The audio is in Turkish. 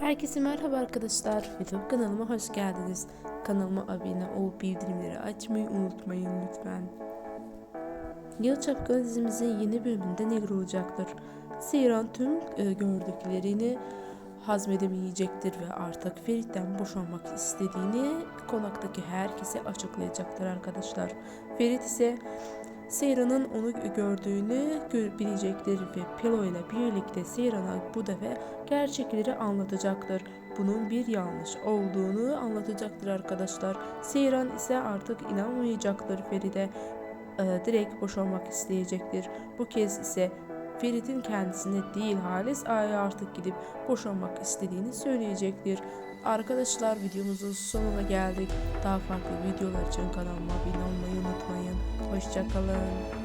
Herkese merhaba arkadaşlar. YouTube kanalıma hoş geldiniz. Kanalıma abone olup bildirimleri açmayı unutmayın lütfen. Yıl Çapkını dizimizin yeni bölümünde neler olacaktır? Seyran tüm e, gördüklerini hazmedemeyecektir ve artık Ferit'ten boşanmak istediğini konaktaki herkese açıklayacaktır arkadaşlar. Ferit ise Seyran'ın onu gördüğünü gö- bilecektir ve Pelo ile birlikte Seyran'a bu defa gerçekleri anlatacaktır. Bunun bir yanlış olduğunu anlatacaktır arkadaşlar. Seyran ise artık inanmayacaktır Ferit'e. Ee, direkt boşanmak isteyecektir. Bu kez ise Ferit'in kendisine değil Halis Ağa'ya artık gidip boşanmak istediğini söyleyecektir. Arkadaşlar videomuzun sonuna geldik. Daha farklı videolar için kanalıma abone olmayı unutmayın. Hoşçakalın.